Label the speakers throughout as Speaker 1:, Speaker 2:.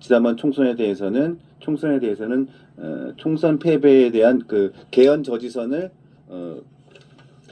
Speaker 1: 지난번 총선에 대해서는 총선에 대해서는 어, 총선 패배에 대한 그 개헌 저지선을 어,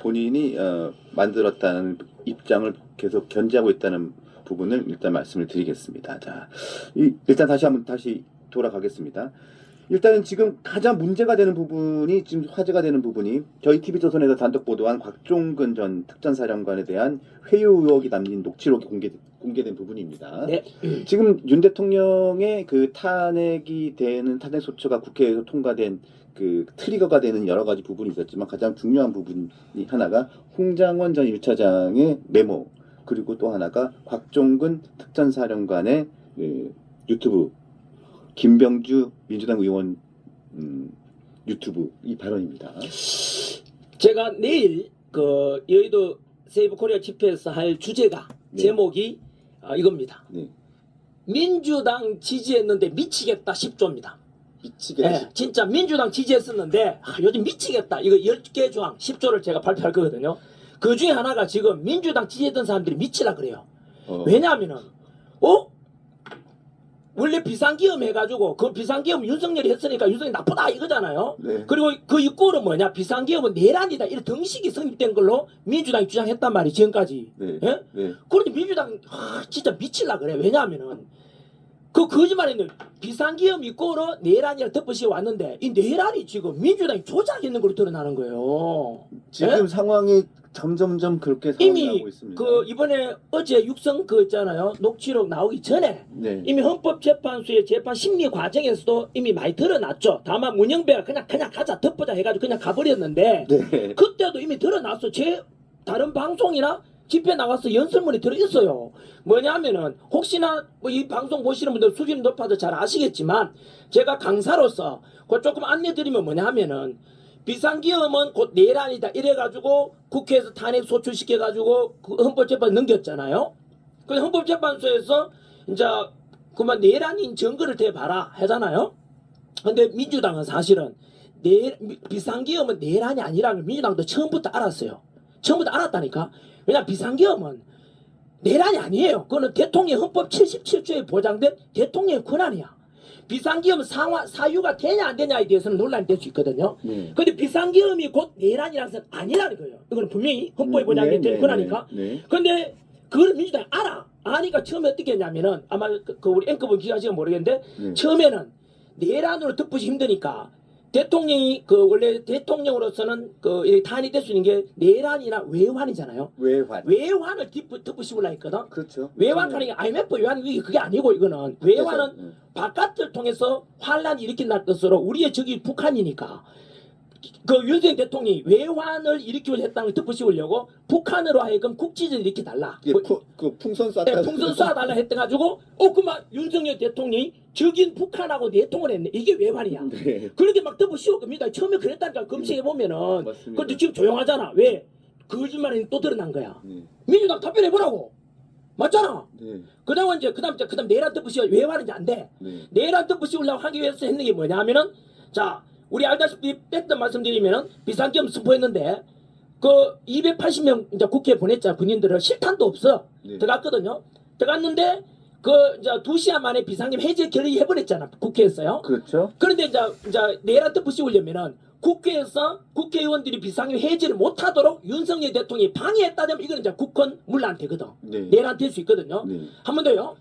Speaker 1: 본인이 어, 만들었다는 입장을 계속 견지하고 있다는 부분을 일단 말씀을 드리겠습니다. 자, 이- 일단 다시 한번 다시 돌아가겠습니다. 일단은 지금 가장 문제가 되는 부분이 지금 화제가 되는 부분이 저희 TV조선에서 단독 보도한 곽종근 전 특전사령관에 대한 회유 의혹이 담긴 녹취록이 공개, 공개된 부분입니다.
Speaker 2: 네.
Speaker 1: 지금 윤 대통령의 그 탄핵이 되는 탄핵 소추가 국회에서 통과된 그 트리거가 되는 여러 가지 부분이 있었지만 가장 중요한 부분이 하나가 홍장원 전 1차장의 메모 그리고 또 하나가 곽종근 특전사령관의 그 유튜브 김병주 민주당 의원 음, 유튜브 이 발언입니다.
Speaker 2: 제가 내일 그 여의도 세이브 코리아 집회에서 할 주제가
Speaker 1: 네.
Speaker 2: 제목이 아, 이겁니다.
Speaker 1: 네.
Speaker 2: 민주당 지지했는데 미치겠다 10조입니다.
Speaker 1: 미치겠다.
Speaker 2: 예, 진짜 민주당 지지했었는데 아, 요즘 미치겠다. 이거 10개 조항 10조를 제가 발표할 거거든요. 그 중에 하나가 지금 민주당 지지했던 사람들이 미치라 그래요.
Speaker 1: 어,
Speaker 2: 왜냐하면은 어? 원래 비상기업 해가지고 그 비상기업 윤석열이 했으니까 윤석열이 나쁘다 이거잖아요.
Speaker 1: 네.
Speaker 2: 그리고 그 이꼴은 뭐냐 비상기업은 내란이다 이런 등식이 성립된 걸로 민주당이 주장했단 말이 지금까지
Speaker 1: 네.
Speaker 2: 예?
Speaker 1: 네.
Speaker 2: 그런데 민주당 아, 진짜 미칠라 그래 왜냐하면은 그 거짓말인데 비상기업 이꼴로 내란이라 덮어씌워 왔는데 이 내란이 지금 민주당이 조작했는 걸로 드러나는 거예요
Speaker 1: 지금
Speaker 2: 예?
Speaker 1: 상황이 점점점 그렇게
Speaker 2: 이미
Speaker 1: 나고 있습니다.
Speaker 2: 그 이번에 어제 육성 그 있잖아요 녹취록 나오기 전에
Speaker 1: 네.
Speaker 2: 이미 헌법재판소의 재판 심리 과정에서도 이미 많이 드러났죠 다만 문영배가 그냥 그냥 가자 덮어자 해가지고 그냥 가버렸는데
Speaker 1: 네.
Speaker 2: 그때도 이미 드러났어. 제 다른 방송이나 집회 나가서 연설문이 들어있어요. 뭐냐면은 혹시나 뭐이 방송 보시는 분들 수준 높아도 잘 아시겠지만 제가 강사로서 그 조금 안내드리면 뭐냐면은 비상기업은 곧 내란이다 이래가지고 국회에서 탄핵 소추시켜가지고 그 헌법재판 넘겼잖아요. 그 헌법재판소에서 이제 그만 내란인 증거를 대봐라 하잖아요. 근데 민주당은 사실은 내, 비상기업은 내란이 아니라는 걸 민주당도 처음부터 알았어요. 처음부터 알았다니까. 왜냐 비상기업은 내란이 아니에요. 그거는 대통령 헌법 77조에 보장된 대통령의 권한이야. 비상기업 상화, 사유가 되냐 안 되냐에 대해서는 논란이 될 수 있거든요.
Speaker 1: 네.
Speaker 2: 근데 비상기업이 곧 내란이라는 것은 아니라는 거예요. 이거는 분명히 헌법에 보장된
Speaker 1: 네, 네,
Speaker 2: 권한이니까.
Speaker 1: 네, 네.
Speaker 2: 근데 그걸 민주당이 알아. 아니까 처음에 어떻게 했냐면은 아마 그, 그 우리 앵커분 기자시가 모르겠는데
Speaker 1: 네.
Speaker 2: 처음에는 내란으로 덮으시 힘드니까 대통령이 그 원래 대통령으로서는 그 탄이 될 수 있는 게 내란이나 외환이잖아요.
Speaker 1: 외환.
Speaker 2: 외환을 덮- 덮으시고라 했거든.
Speaker 1: 그렇죠.
Speaker 2: 외환하는 게 IMF 외환 위기 그게 아니고 이거는 외환은
Speaker 1: 네.
Speaker 2: 바깥을 통해서 환란이 일으킨다는 뜻으로 우리의 적이 북한이니까 그 윤석열 대통령이 외환을 일으키려 했다는 걸 덮으시려고 북한으로 하여금 국지전을 일으켜 달라.
Speaker 1: 이게 푸, 그 풍선 쐈다.
Speaker 2: 네, 풍선 쏴달라 했대가지고 어 그만 윤석열 대통령이 적인 북한하고 내통을 했네. 이게 외환이야.
Speaker 1: 네.
Speaker 2: 그렇게 막 덮어씌워 겁니다. 처음에 그랬다니까 검색해 보면은
Speaker 1: 맞습니다.
Speaker 2: 근데 지금 조용하잖아. 왜? 거짓말이 또 드러난 거야.
Speaker 1: 네.
Speaker 2: 민주당 답변해 보라고. 맞잖아.
Speaker 1: 네.
Speaker 2: 그다음 이제 그다음 이제 그다음 내란 덮으시오 외환인지 안 돼.
Speaker 1: 네.
Speaker 2: 내란 덮으시려고 하기 위해서 했는 게 뭐냐면은 자 우리 알다시피 뺐던 말씀드리면은 비상기업 스포했는데 그 280명 이제 국회에 보냈잖아 군인들을 실탄도 없어
Speaker 1: 네.
Speaker 2: 들어갔거든요. 들어갔는데 그 이제 두 시간 만에 비상기업 해제 결의 해버렸잖아 국회에서요.
Speaker 1: 그렇죠.
Speaker 2: 그런데 이제 이제 내란 덮으시려면은 국회에서 국회의원들이 비상기업 해제를 못하도록 윤석열 대통령이 방해했다면 이거는 이제 국헌 문란 되거든.
Speaker 1: 네.
Speaker 2: 내란 될수 있거든요.
Speaker 1: 네.
Speaker 2: 한번 더요.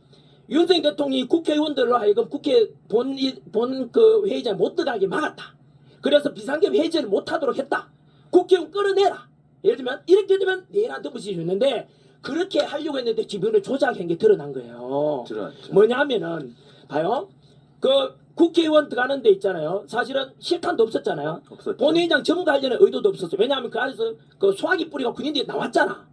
Speaker 2: 윤석열 대통령이 국회의원들로 하여금 국회 본 본 그 회의장에 못 들어가게 막았다. 그래서 비상계엄 해제를 못하도록 했다. 국회의원 끌어내라. 예를 들면 이렇게 되면 내란 덮으시 줬는데 그렇게 하려고 했는데 이번에 조작한 게 드러난 거예요.
Speaker 1: 들어왔죠.
Speaker 2: 뭐냐면은 봐요. 그 국회의원 들어가는 데 있잖아요. 사실은 실탄도 없었잖아요.
Speaker 1: 없었죠.
Speaker 2: 본회의장 점거하려는 의도도 없었어요. 왜냐하면 그 안에서 그 소화기 뿌리가 군인들이 나왔잖아.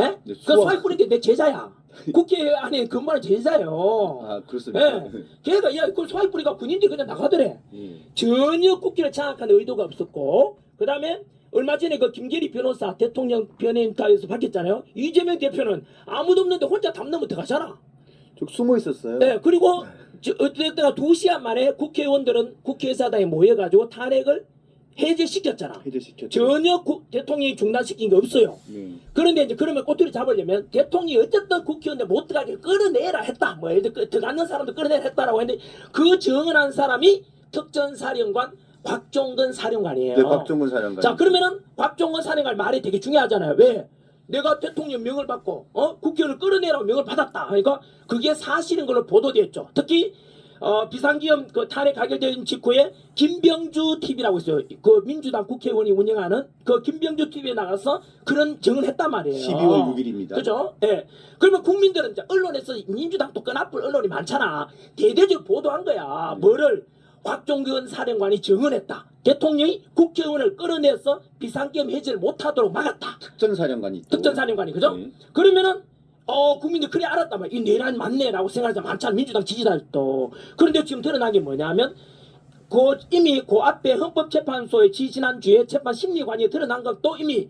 Speaker 2: 예?
Speaker 1: 네,
Speaker 2: 그. 소화기 뿌린 게내 제자야. 국회 안에 근무하는 제자예요.
Speaker 1: 아 그렇습니까?
Speaker 2: 예. 걔가 야, 그 소화기 뿌리가 군인들이 그냥 나가더래.
Speaker 1: 예.
Speaker 2: 전혀 국회를 장악하는 의도가 없었고, 그 다음에 얼마 전에 그 김계리 변호사 대통령 변호인과에서 밝혔잖아요. 이재명 대표는 아무도 없는데 혼자 담 넘어 들어가잖아.
Speaker 1: 저 숨어 있었어요.
Speaker 2: 네, 그리고 저, 어쨌든 두 시간 만에 국회의원들은 국회의사당에 모여가지고 탄핵을 해제시켰잖아.
Speaker 1: 해제시켰죠.
Speaker 2: 전혀 구- 대통령이 중단시킨 게 없어요.
Speaker 1: 네.
Speaker 2: 그런데 이제 그러면 꼬투리 잡으려면 대통령이 어쨌든 국회의원들 못 들어가게 끌어내라 했다. 뭐 예를 들어 들어가는 사람도 끌어내라 했다라고 했는데 그 정언한 사람이 특전사령관 곽종근 사령관이에요.
Speaker 1: 네, 곽종근 사령관.
Speaker 2: 자 그러면은 곽종근 사령관 말이 되게 중요하잖아요. 왜? 내가 대통령 명을 받고 어 국회의원을 끌어내라고 명을 받았다. 그러니까 그게 사실인 걸로 보도됐죠. 특히 어, 비상기업 그 탄핵 가결된 직후에 김병주 TV라고 있어요. 그 민주당 국회의원이 운영하는 그 김병주 TV에 나가서 그런 증언을 했단 말이에요.
Speaker 1: 12월 6일입니다.
Speaker 2: 그죠? 예. 그러면 국민들은 이제 언론에서 민주당도 끈아뿔 언론이 많잖아. 대대적으로 보도한 거야.
Speaker 1: 네.
Speaker 2: 뭐를 곽종근 사령관이 증언했다. 대통령이 국회의원을 끌어내서 비상기업 해제를 못하도록 막았다.
Speaker 1: 특전사령관이.
Speaker 2: 특전사령관이 그죠?
Speaker 1: 네.
Speaker 2: 그러면은 어 국민들 그래 알았단 말이야. 이 내란 맞네라고 생각하자 많잖아. 민주당 지지자들도. 그런데 지금 드러난 게 뭐냐면 그 이미 그 앞에 헌법재판소의 지지난주에 재판 심리관이 드러난 건또 이미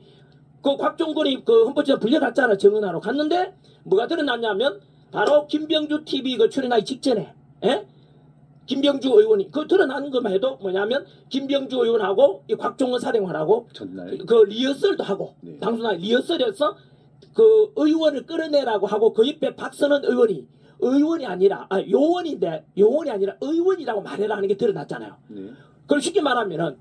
Speaker 2: 그 곽종근이 그 헌법재판 불려갔잖아 정은하러 갔는데 뭐가 드러났냐면 바로 김병주 TV 그 출연하기 직전에 예? 김병주 의원이 그 드러난 것만 해도 뭐냐면 김병주 의원하고 이 곽종근 사령관하고
Speaker 1: 전날.
Speaker 2: 그 리허설도 하고
Speaker 1: 네.
Speaker 2: 방송할 리허설에서 그 의원을 끌어내라고 하고 그 옆에 박선원 의원이 의원이 아니라 아 요원인데 요원이 아니라 의원이라고 말해라 하는 게 드러났잖아요.
Speaker 1: 네.
Speaker 2: 그걸 쉽게 말하면은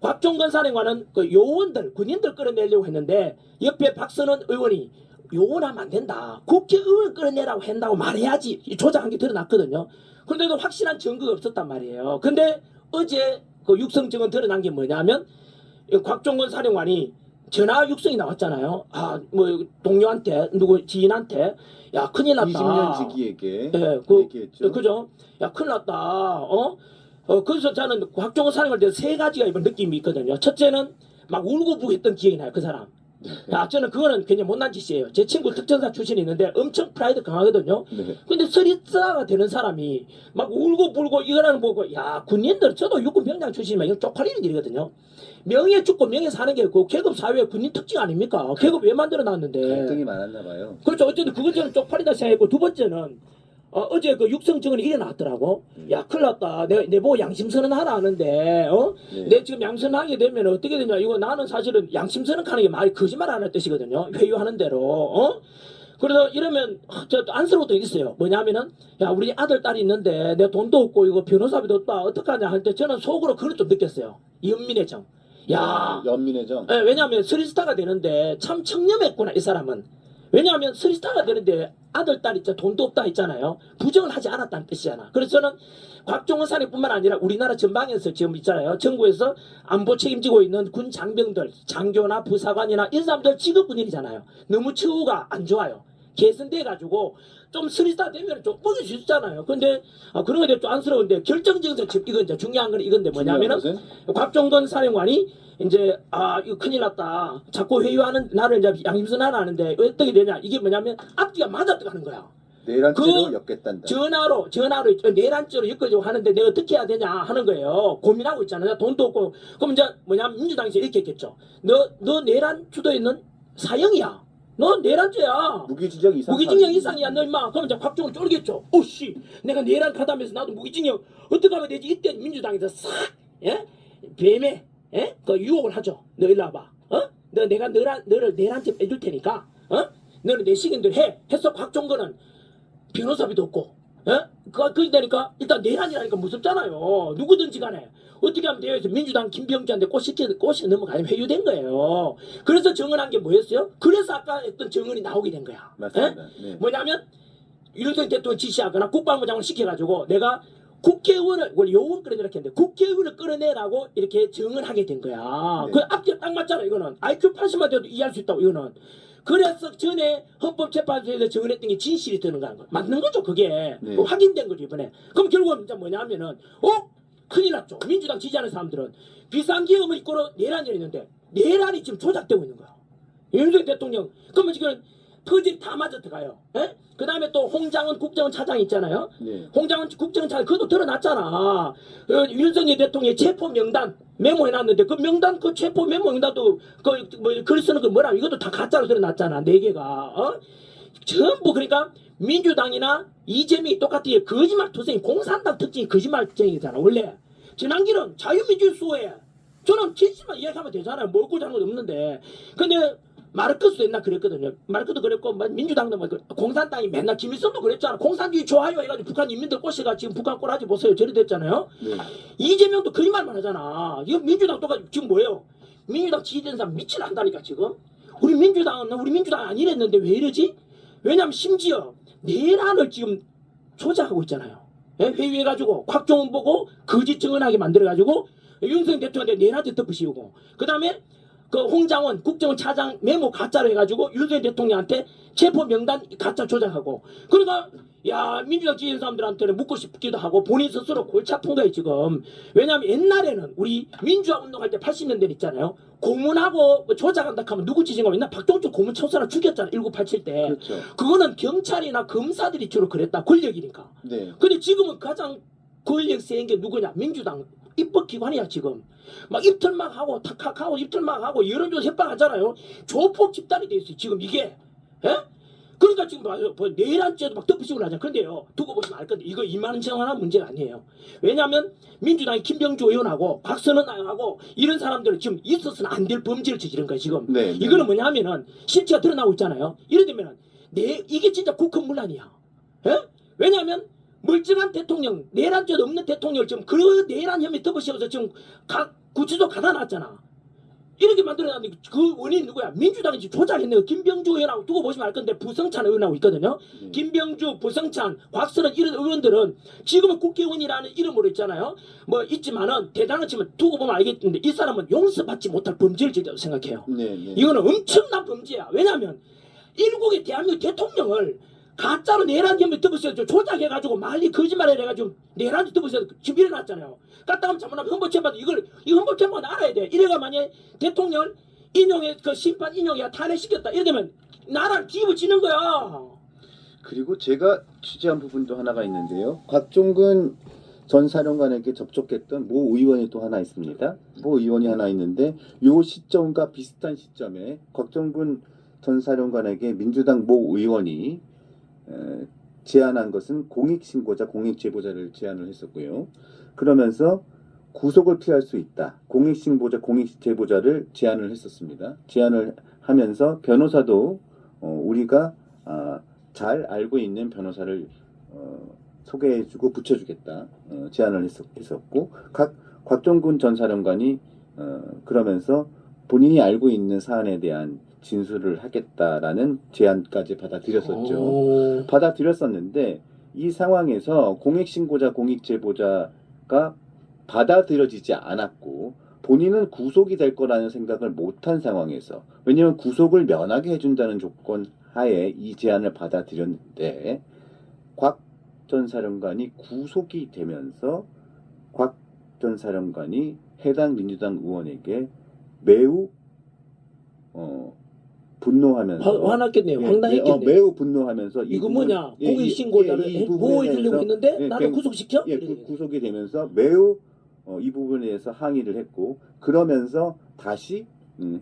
Speaker 2: 곽종건 사령관은 그 요원들 군인들 끌어내려고 했는데 옆에 박선원 의원이 요원하면 안 된다. 국회의원 끌어내라고 한다고 말해야지. 이 조작한 게 드러났거든요. 그런데도 확실한 증거가 없었단 말이에요. 근데 어제 그 육성증은 드러난 게 뭐냐면 이 곽종건 사령관이 전화 육성이 나왔잖아요. 아, 뭐 동료한테 누구 지인한테 야 큰일 났다.
Speaker 1: 20년 지기에게
Speaker 2: 예, 그,
Speaker 1: 얘기했죠.
Speaker 2: 그죠? 야, 큰일 났다. 어? 어, 그래서 저는 곽종원 사령을 대해서 세 가지가 이번 느낌이 있거든요. 첫째는 막 울고 부고 했던 기억이 나요, 그 사람.
Speaker 1: 네.
Speaker 2: 야, 저는 그거는 굉장히 못난 짓이에요. 제 친구 특전사 출신이 있는데 엄청 프라이드 강하거든요.
Speaker 1: 네.
Speaker 2: 근데 서리스가 되는 사람이 막 울고 불고 이거라는 보고, 야, 군인들, 저도 육군 병장 출신이면 이거 쪽팔리는 일이거든요. 명예 죽고 명예 사는 게 그 계급 사회 군인 특징 아닙니까? 계급 왜 만들어 놨는데.
Speaker 1: 갈등이 많았나 봐요.
Speaker 2: 그렇죠. 어쨌든 그건 저는 쪽팔리다 생각했고 두 번째는 어, 제그 육성 증언이 일어났더라고.
Speaker 1: 음.
Speaker 2: 야, 큰일 났다. 내가 내 보고 양심선언 하라 하는데, 어?
Speaker 1: 네.
Speaker 2: 내 지금 양심선언하게 되면 어떻게 되냐. 이거 나는 사실은 양심선언 하는 게 말이 거짓말 안 할 뜻이거든요. 회유하는 대로, 어? 그래서 이러면 아, 저 안쓰러운 것도 있어요. 뭐냐면은 야 우리 아들 딸이 있는데 내 돈도 없고 이거 변호사비도 없다 어떡하냐 할 때 저는 속으로 그걸 좀 느꼈어요. 연민의 정. 야
Speaker 1: 연민의 정.
Speaker 2: 예, 왜냐하면 스리스타가 되는데 참 청렴했구나 이 사람은 왜냐하면 스리스타가 되는데 아들 딸 있자 돈도 없다 했잖아요. 부정을 하지 않았다는 뜻이잖아. 그래서 저는 곽종원 사례뿐만 아니라 우리나라 전방에서 지금 있잖아요. 정부에서 안보 책임지고 있는 군 장병들 장교나 부사관이나 이 사람들 직업 군인이잖아요. 너무 처우가 안 좋아요 개선돼 가지고 좀 스리스타 되면 좀 먹일 수 있잖아요 근데 아, 그런 게좀 안쓰러운데 결정적인 지금 이건 이제 중요한 건 이건데
Speaker 1: 뭐냐면은
Speaker 2: 곽종건 사령관이 이제 아 이거 큰일 났다. 자꾸 회유하는 나를 이제 양심선언 하는데 어떻게 되냐? 이게 뭐냐면 앞뒤가 맞았다는 거야.
Speaker 1: 내란죄로
Speaker 2: 그
Speaker 1: 엮겠단다.
Speaker 2: 전화로 전화로 내란죄로 엮어지고 하는데 내가 어떻게 해야 되냐 하는 거예요. 고민하고 있잖아. 나 돈도 없고 그럼 이제 뭐냐면 민주당에서 이렇게 했겠죠. 너너 내란 주도에 있는 사형이야. 너 내란죄야.
Speaker 1: 무기징역 이상.
Speaker 2: 무기징역 이상이야 너 임마 그럼 이제 곽종은 쫄겠죠 오씨 내가 내란 가담해서 나도 무기징역 어떻게 하면 되지 이때 민주당에서 싹 예? 뱀에 예? 그 유혹을 하죠 너 일로 와봐 어? 너 내가 너라, 너를 내란죄 빼줄 테니까 어? 너는 내 시킨대로 해 해서 곽종근은 변호사비도 없고 예? 그, 그러니까 일단 내란이라니까 무섭잖아요 누구든지 간에 어떻게 하면 돼요? 민주당 김병주한테 꽃이, 꽃이 넘어가면 회유된 거예요. 그래서 정언한 게 뭐였어요? 그래서 아까 했던 정언이 나오게 된 거야. 예?
Speaker 1: 맞습니다. 네.
Speaker 2: 뭐냐면 윤석열 대통령 지시하거나 국방부 장관 시켜가지고 내가 국회의원을 원래 요원 끌어내라 했는데 국회의원을 끌어내라고 이렇게 정언하게 된 거야.
Speaker 1: 네.
Speaker 2: 그 앞뒤가 딱 맞잖아 이거는 IQ 80만 돼도 이해할 수 있다고 이거는. 그래서 전에 헌법재판소에서 정언했던 게 진실이 되는 거야. 맞는 거죠 그게.
Speaker 1: 네.
Speaker 2: 그 확인된 거죠 이번에. 그럼 결국은 이제 뭐냐면은 어? 큰일 났죠. 민주당 지지하는 사람들은 비상기업을 이끌어 내란이 있는데 내란이 지금 조작되고 있는 거야. 윤석열 대통령. 그러면 지금 퍼즐이 다 맞아 들어가요. 예? 그 다음에 또 홍장은 국정원 차장 있잖아요.
Speaker 1: 네.
Speaker 2: 홍장은 국정원 차장 그것도 드러났잖아. 어, 윤석열 대통령의 체포 명단 메모해놨는데 그 명단 그 체포 메모 명단도 그뭐 쓰는 거 뭐라 이것도 다 가짜로 드러났잖아. 네 개가. 어? 전부 그러니까 민주당이나 이재명이 똑같이 거짓말 투쟁이 공산당 특징이 거짓말쟁이잖아 원래. 진한기는 자유민주주의 수호에 저는 진실만 이야기하면 되잖아요. 뭐고 잘못 없는데. 근데 마르크스도 옛날 그랬거든요. 마르크도 그랬고 뭐 민주당도 뭐 그- 공산당이 맨날 김일성도 그랬잖아. 공산주의 좋아요 해가지고 북한 인민들 꼬시가 지금 북한 꼬라지 보세요. 저리 됐잖아요.
Speaker 1: 네.
Speaker 2: 이재명도 그 말만 하잖아. 이거 민주당 똑같이 지금 뭐예요? 민주당 지지된 사람 미칠 한다니까 지금. 우리 민주당은 우리 민주당 아니랬는데 왜 이러지? 왜냐면 심지어 내란을 지금 조작하고 있잖아요. 예? 회의해가지고 곽종원 보고 거짓 증언하게 만들어가지고 윤석열 대통령한테 내란죄 덮으시고 그 다음에 그 홍장원 국정원 차장 메모 가짜로 해가지고 윤석열 대통령한테 체포 명단 가짜 조작하고 그러니까 야 민주당 지지한 사람들한테는 묻고 싶기도 하고 본인 스스로 골치 아픈 거예요 지금 왜냐하면 옛날에는 우리 민주화 운동할 때 80년대 있잖아요 고문하고 뭐 조작한다 하면 누구 지진 거면 옛날 박동준 고문 청소나 죽였잖아 1987 때
Speaker 1: 그렇죠.
Speaker 2: 그거는 경찰이나 검사들이 주로 그랬다 권력이니까
Speaker 1: 네.
Speaker 2: 근데 지금은 가장 권력 세인 게 누구냐? 민주당 입법기관이야 지금. 막 입틀 막 하고 탁탁하고 입틀 막 하고 여론조사 협박하잖아요. 조폭 집단이 돼 있어요 지금 이게. 예? 그러니까 지금 봐요. 뭐 내란죄도 막 덮으시고 나잖아요. 근데요. 두고 보시면 알 건데 이거 이만저만한 문제가 아니에요. 왜냐하면 민주당의 김병주 의원하고 박선원 의원하고 이런 사람들은 지금 있어서는 안 될 범죄를 저지른 거예요 지금.
Speaker 1: 네. 네.
Speaker 2: 이거는 뭐냐 하면은 실체가 드러나고 있잖아요. 이래 되면은 내 이게 진짜 국헌문란이야. 예? 왜냐하면 멀쩡한 대통령, 내란죄도 없는 대통령을 지금 그 내란 혐의 덮으시면서 지금 각 구치소 가다 놨잖아. 이렇게 만들어놨는데 그 원인이 누구야? 민주당이 지금 조작했네. 요 김병주 의원하고 두고 보시면 알 건데 부성찬 의원하고 있거든요.
Speaker 1: 네.
Speaker 2: 김병주, 부성찬, 곽선은 이런 의원들은 지금은 국회의원이라는 이름으로 있잖아요. 뭐 있지만은 대단하지만 두고 보면 알겠는데 이 사람은 용서받지 못할 범죄를 저지다고 생각해요.
Speaker 1: 네. 네.
Speaker 2: 이거는 엄청난 범죄야. 왜냐하면 일국의 대한민국 대통령을 가짜로 내란 혐의 덮으셔 조작해가지고 말리 거짓말해가지고 내란 덮으셔 지금 일어났잖아요. 까딱하면 잘못하면 헌법재판도 이걸 이 헌법재판 알아야 돼. 이래가 만약 대통령을 인용해 그 심판 인용해 탄핵시켰다. 이러면 나라를 뒤집어지는 거야.
Speaker 1: 그리고 제가 취재한 부분도 하나가 있는데요. 곽종근 전 사령관에게 접촉했던 모 의원이 또 하나 있습니다. 모 의원이 하나 있는데 요 시점과 비슷한 시점에 곽종근 전 사령관에게 민주당 모 의원이 에, 제안한 것은 공익신고자, 공익제보자를 제안을 했었고요. 그러면서 구속을 피할 수 있다. 공익신고자, 공익제보자를 제안을 했었습니다. 제안을 하면서 변호사도 어, 우리가 아, 잘 알고 있는 변호사를 어, 소개해주고 붙여주겠다 어, 제안을 했었, 했었고 각 곽종군 전 사령관이 어, 그러면서 본인이 알고 있는 사안에 대한 진술을 하겠다라는 제안까지 받아들였었죠.
Speaker 2: 오.
Speaker 1: 받아들였었는데 이 상황에서 공익 신고자 공익 제보자가 받아들여지지 않았고 본인은 구속이 될 거라는 생각을 못한 상황에서 왜냐하면 구속을 면하게 해준다는 조건 하에 이 제안을 받아들였는데 곽 전 사령관이 구속이 되면서 곽 전 사령관이 해당 민주당 의원에게 매우 어, 분노하면서
Speaker 2: 화, 화났겠네요.
Speaker 1: 예,
Speaker 2: 황당했겠네요.
Speaker 1: 예, 어, 매우 분노하면서 이
Speaker 2: 이거
Speaker 1: 부분-
Speaker 2: 뭐냐?
Speaker 1: 예, 이-
Speaker 2: 공익신고자를
Speaker 1: 예, 이 부분에
Speaker 2: 보호해주려고
Speaker 1: 대해서
Speaker 2: 했는데
Speaker 1: 예,
Speaker 2: 나를
Speaker 1: 굉-
Speaker 2: 구속시켜?
Speaker 1: 예, 구, 구속이 되면서 매우 어, 이 부분에 대해서 항의를 했고 그러면서 다시 음,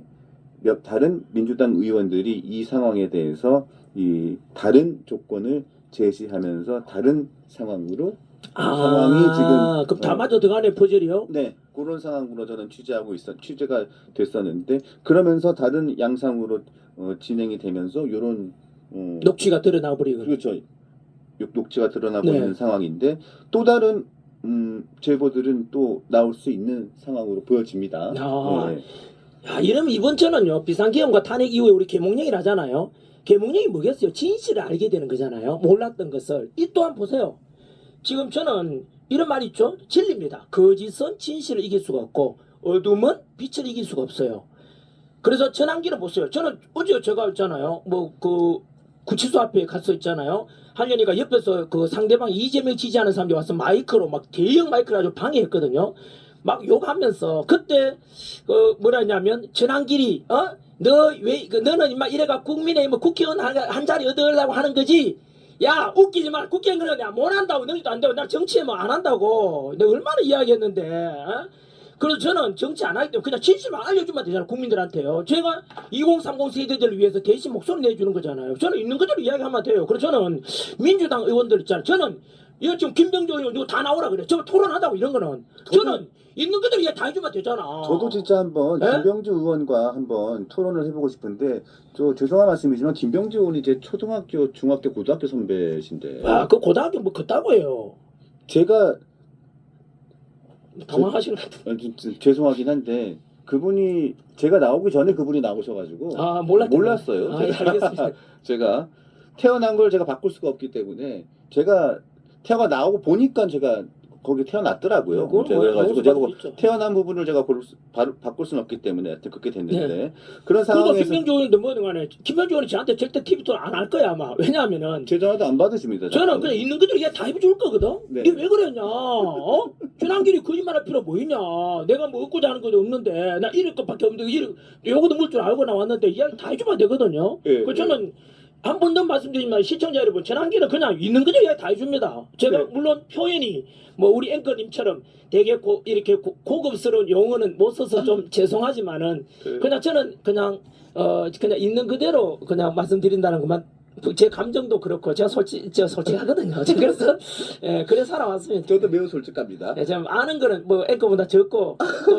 Speaker 1: 몇 다른 민주당 의원들이 이 상황에 대해서 이 다른 조건을 제시하면서 다른 상황으로
Speaker 2: 아,
Speaker 1: 상황이 지금,
Speaker 2: 그럼 다
Speaker 1: 어.
Speaker 2: 맞아 들어가네 퍼즐이요.
Speaker 1: 네 그런 상황으로 저는 취재하고 있었 취재가 됐었는데 그러면서 다른 양상으로 어, 진행이 되면서 이런 어,
Speaker 2: 녹취가 드러나 버리고.
Speaker 1: 그렇죠. 욕- 녹취가 드러나고
Speaker 2: 네.
Speaker 1: 있는 상황인데 또 다른 음, 제보들은 또 나올 수 있는 상황으로 보여집니다.
Speaker 2: 아.
Speaker 1: 네.
Speaker 2: 야, 이러면 이번 주는요 비상계엄과 탄핵 이후에 우리 개몽령이 하잖아요. 개몽령이 뭐겠어요? 진실을 알게 되는 거잖아요. 몰랐던 것을 이 또한 보세요. 지금 저는 이런 말 있죠. 진리입니다. 거짓은 진실을 이길 수가 없고 어둠은 빛을 이길 수가 없어요. 그래서 전환기를 보세요. 저는 어제 제가 있잖아요. 뭐 그 구치소 앞에 갔어 있잖아요. 하려니까 옆에서 그 상대방 이재명 지지하는 사람들이 와서 마이크로 막 대형 마이크를 아주 방해했거든요. 막 욕하면서 그때 그 뭐라 했냐면 전환길이 어 너왜 그 너는 임마 이래가 국민의힘 국회의원 한, 한 자리 얻으려고 하는 거지 야 웃기지 마. 국회의원 내가 못 한다고? 너희도 안 되고 나 정치에 뭐 안 한다고. 내가 얼마나 이야기했는데 어? 그래서 저는 정치 안 하기 때문에 그냥 진실만 알려주면 되잖아요 국민들한테요. 제가 2030 세대들을 위해서 대신 목소리 내주는 거잖아요. 저는 있는 그대로 이야기하면 돼요. 그래서 저는 민주당 의원들 있잖아요. 저는 이거 지금 김병조 의원 누구 다 나오라 그래. 저 토론하자고 이런 거는. 저는 있는 그대로 얘다 해주면 되잖아.
Speaker 1: 저도 진짜 한번
Speaker 2: 예?
Speaker 1: 김병주 의원과 한번 토론을 해보고 싶은데 저 죄송한 말씀이지만 김병주 의원이 제 초등학교, 중학교, 고등학교 선배신데
Speaker 2: 아, 그 고등학교 뭐 그따고 해요.
Speaker 1: 제가
Speaker 2: 당황하시는 것 같아.
Speaker 1: 어, 좀- 좀 죄송하긴 한데 그분이 제가 나오기 전에 그분이 나오셔가지고
Speaker 2: 아, 몰랐
Speaker 1: 몰랐어요.
Speaker 2: 아, 예, 알겠습니다.
Speaker 1: 제가 태어난 걸 제가 바꿀 수가 없기 때문에 제가 태어나 나오고 보니까 제가 거기 태어났더라고요.
Speaker 2: 그건
Speaker 1: 제가
Speaker 2: 뭐
Speaker 1: 그래가지고
Speaker 2: 나올
Speaker 1: 제가
Speaker 2: 있죠.
Speaker 1: 태어난 부분을 제가 고를 수- 바로 바꿀 수는 없기 때문에 하여튼 그렇게 됐는데 그런
Speaker 2: 그리고
Speaker 1: 상황에서
Speaker 2: 의원도 뭐든 간에 의원이 저한테 절대 TV 토론 안 할 거야 아마. 왜냐하면은
Speaker 1: 제 전화도 안 받으십니다.
Speaker 2: 저는. 그냥 있는 그대로 얘다 해줄 거거든.
Speaker 1: 네.
Speaker 2: 이게 왜 그랬냐? 어? 준한길이 거짓말할 필요 뭐 있냐? 내가 뭐 얻고자 하는 것도 없는데 나 이럴 것밖에 없는데 이럴 요거도 물 줄 알고 나왔는데 이야기 다 해주면 되거든요.
Speaker 1: 예,
Speaker 2: 그 저는 한 번 더 말씀드리지만 시청자 여러분 전환기는 그냥 있는 그대로 다 해줍니다. 제가
Speaker 1: 네.
Speaker 2: 물론 표현이 뭐 우리 앵커님처럼 되게 고, 이렇게 고, 고급스러운 용어는 못 써서 좀 죄송하지만은
Speaker 1: 예.
Speaker 2: 그냥 저는 그냥 어 그냥 있는 그대로 그냥 말씀드린다는 것만 제 감정도 그렇고 제가 솔직 제가 솔직하거든요. 제가 그래서 예 그래 살아왔습니다.
Speaker 1: 저도 매우 솔직합니다.
Speaker 2: 예, 제가 아는 거는 뭐 앵커보다 적고 또